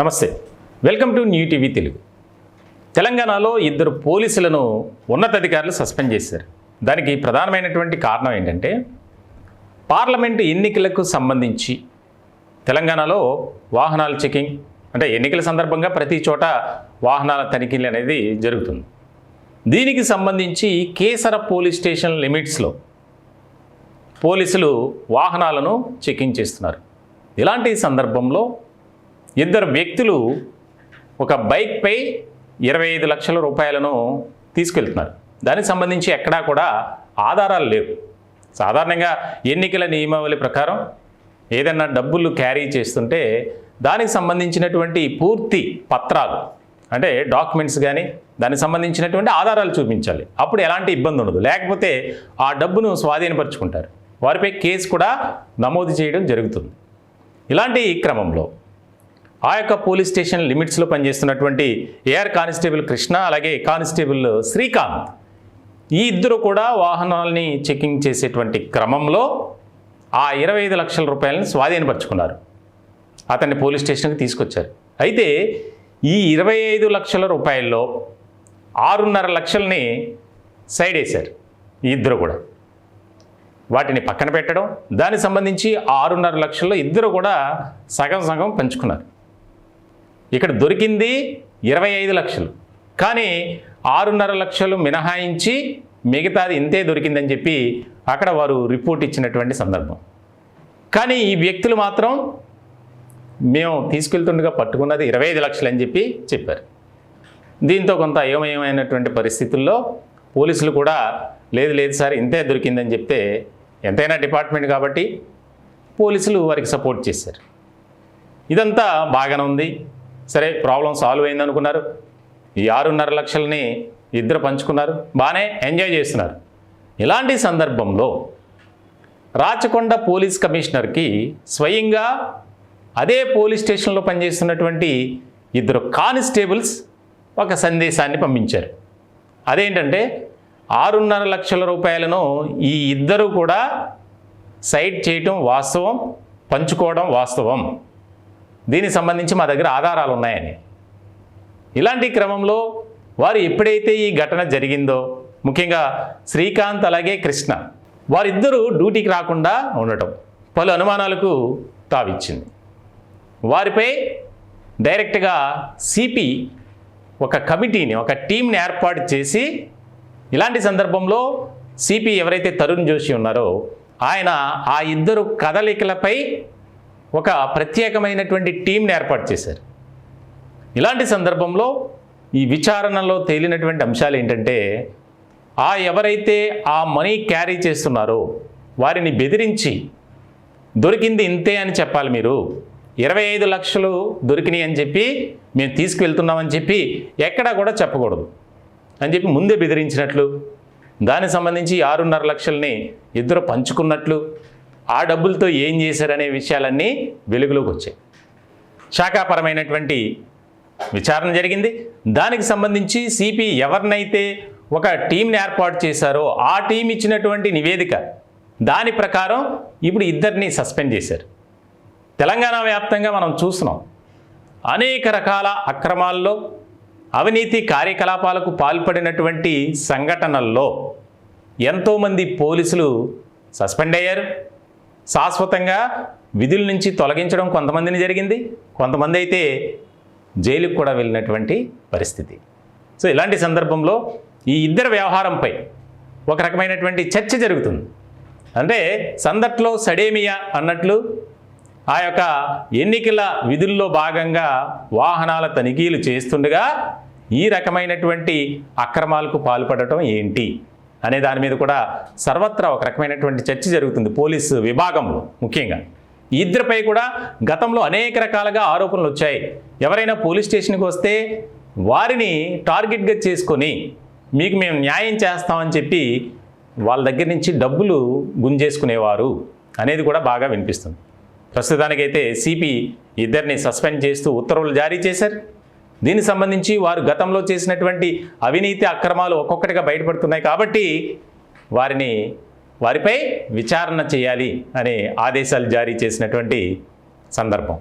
నమస్తే. Welcome to new TV Telugu తెలంగాణలో ఇద్దరు పోలీసులను ఉన్నతాధికారులు సస్పెండ్ చేశారు. దానికి ప్రధానమైనటువంటి కారణం ఏంటంటే పార్లమెంటు ఎన్నికలకు సంబంధించి తెలంగాణలో వాహనాల చెకింగ్ అంటే ఎన్నికల సందర్భంగా ప్రతి చోట వాహనాల తనిఖీలు అనేది జరుగుతుంది. దీనికి సంబంధించి కేసర పోలీస్ స్టేషన్ లిమిట్స్లో పోలీసులు వాహనాలను చెకింగ్ చేస్తున్నారు. ఇలాంటి సందర్భంలో ఇద్దరు వ్యక్తులు ఒక బైక్పై ఇరవై ఐదు లక్షల రూపాయలను తీసుకెళ్తున్నారు. దానికి సంబంధించి ఎక్కడా కూడా ఆధారాలు లేవు. సాధారణంగా ఎన్నికల నియమావళి ప్రకారం ఏదైనా డబ్బులు క్యారీ చేస్తుంటే దానికి సంబంధించినటువంటి పూర్తి పత్రాలు అంటే డాక్యుమెంట్స్ కానీ దానికి సంబంధించినటువంటి ఆధారాలు చూపించాలి. అప్పుడు ఎలాంటి ఇబ్బంది ఉండదు. లేకపోతే ఆ డబ్బును స్వాధీనపరుచుకుంటారు. వారిపై కేసు కూడా నమోదు చేయడం జరుగుతుంది. ఇలాంటి క్రమంలో ఆ యొక్క పోలీస్ స్టేషన్ లిమిట్స్లో పనిచేస్తున్నటువంటి ఏఆర్ కానిస్టేబుల్ కృష్ణ అలాగే కానిస్టేబుల్ శ్రీకాంత్. ఈ ఇద్దరు కూడా వాహనాలని చెకింగ్ చేసేటువంటి క్రమంలో ఆ ఇరవై ఐదు లక్షల రూపాయలను స్వాధీనపరుచుకున్నారు. అతన్ని పోలీస్ స్టేషన్కి తీసుకొచ్చారు. అయితే ఈ ఇరవై ఐదు లక్షల రూపాయల్లో ఆరున్నర లక్షల్ని సైడ్ వేశారు ఈ ఇద్దరు కూడా. వాటిని పక్కన పెట్టడం దానికి సంబంధించి ఆరున్నర లక్షల్లో ఇద్దరు కూడా సగం సగం పంచుకున్నారు. ఇక్కడ దొరికింది ఇరవై ఐదు లక్షలు. కానీ ఆరున్నర లక్షలు మినహాయించి మిగతాది ఇంతే దొరికిందని చెప్పి అక్కడ వారు రిపోర్ట్ ఇచ్చినటువంటి సందర్భం. కానీ ఈ వ్యక్తులు మాత్రం మేము తీసుకెళ్తుండగా పట్టుకున్నది ఇరవై ఐదు లక్షలు అని చెప్పి చెప్పారు. దీంతో కొంత అయోమయమైనటువంటి పరిస్థితుల్లో పోలీసులు కూడా లేదు లేదు సార్ ఇంతే దొరికిందని చెప్తే ఎంతైనా డిపార్ట్మెంట్ కాబట్టి పోలీసులు వారికి సపోర్ట్ చేశారు. ఇదంతా బాగానే ఉంది. సరే ప్రాబ్లం సాల్వ్ అయింది అనుకున్నారు ఈ ఆరున్నర లక్షలని ఇద్దరు పంచుకున్నారు. బాగానే ఎంజాయ్ చేస్తున్నారు. ఇలాంటి సందర్భంలో రాచకొండ పోలీస్ కమిషనర్కి స్వయంగా అదే పోలీస్ స్టేషన్లో పనిచేస్తున్నటువంటి ఇద్దరు కానిస్టేబుల్స్ ఒక సందేశాన్ని పంపించారు. అదేంటంటే ఆరున్నర లక్షల రూపాయలను ఈ ఇద్దరు కూడా సైడ్ చేయటం వాస్తవం పంచుకోవడం వాస్తవం. దీనికి సంబంధించి మా దగ్గర ఆధారాలు ఉన్నాయని. ఇలాంటి క్రమంలో వారు ఎప్పుడైతే ఈ ఘటన జరిగిందో ముఖ్యంగా శ్రీకాంత్ అలాగే కృష్ణ వారిద్దరూ డ్యూటీకి రాకుండా ఉండటం పలు అనుమానాలకు తావిచ్చింది. వారిపై డైరెక్ట్గా సిపి ఒక కమిటీని ఒక టీంని ఏర్పాటు చేసి ఇలాంటి సందర్భంలో సిపి ఎవరైతే తరుణ్ జోషి ఉన్నారో ఆయన ఆ ఇద్దరు కదలికలపై ఒక ప్రత్యేకమైనటువంటి టీంని ఏర్పాటు చేశారు. ఇలాంటి సందర్భంలో ఈ విచారణలో తేలినటువంటి అంశాలు ఏంటంటే ఆ ఎవరైతే ఆ మనీ క్యారీ చేస్తున్నారో వారిని బెదిరించి దొరికింది ఇంతే అని చెప్పాలి మీరు. ఇరవై ఐదు లక్షలు దొరికినాయి అని చెప్పి మేము తీసుకువెళ్తున్నామని చెప్పి ఎక్కడా కూడా చెప్పకూడదు అని చెప్పి ముందే బెదిరించినట్లు దానికి సంబంధించి ఆరున్నర లక్షల్ని ఇద్దరు పంచుకున్నట్లు ఆ డబ్బులతో ఏం చేశారనే విషయాలన్నీ వెలుగులోకి వచ్చాయి. శాఖాపరమైనటువంటి విచారణ జరిగింది. దానికి సంబంధించి సిపి ఎవరినైతే ఒక టీంని ఏర్పాటు చేశారో ఆ టీం ఇచ్చినటువంటి నివేదిక దాని ప్రకారం ఇప్పుడు ఇద్దరిని సస్పెండ్ చేశారు. తెలంగాణ వ్యాప్తంగా మనం చూస్తున్నాం. అనేక రకాల అక్రమాల్లో అవినీతి కార్యకలాపాలకు పాల్పడినటువంటి సంఘటనల్లో ఎంతోమంది పోలీసులు సస్పెండ్ అయ్యారు. శాశ్వతంగా విధుల నుంచి తొలగించడం కొంతమందిని జరిగింది కొంతమంది అయితే జైలుకు కూడా వెళ్ళినటువంటి పరిస్థితి. సో ఇలాంటి సందర్భంలో ఈ ఇద్దరు వ్యవహారంపై ఒక రకమైనటువంటి చర్చ జరుగుతుంది. అంటే సందట్లో సడేమియా అన్నట్లు ఆ యొక్క ఎన్నికల విధుల్లో భాగంగా వాహనాల తనిఖీలు చేస్తుండగా ఈ రకమైనటువంటి అక్రమాలకు పాల్పడటం ఏంటి? అనే దాని మీద కూడా సర్వత్రా ఒక రకమైనటువంటి చర్చ జరుగుతుంది పోలీసు విభాగంలో ముఖ్యంగా. ఇద్దరిపై కూడా గతంలో అనేక రకాలుగా ఆరోపణలు వచ్చాయి. ఎవరైనా పోలీస్ స్టేషన్కి వస్తే వారిని టార్గెట్గా చేసుకొని మీకు మేము న్యాయం చేస్తామని చెప్పి వాళ్ళ దగ్గర నుంచి డబ్బులు గుంజేసుకునేవారు అనేది కూడా బాగా వినిపిస్తుంది. ప్రస్తుతానికైతే సిపి ఇద్దరిని సస్పెండ్ చేస్తూ ఉత్తర్వులు జారీ చేశారు. దీనికి సంబంధించి వారు గతంలో చేసినటువంటి అవినీతి అక్రమాలు ఒక్కొక్కటిగా బయటపడుతున్నాయి కాబట్టి వారిని వారిపై విచారణ చేయాలి అనే ఆదేశాలు జారీ చేసినటువంటి సందర్భం.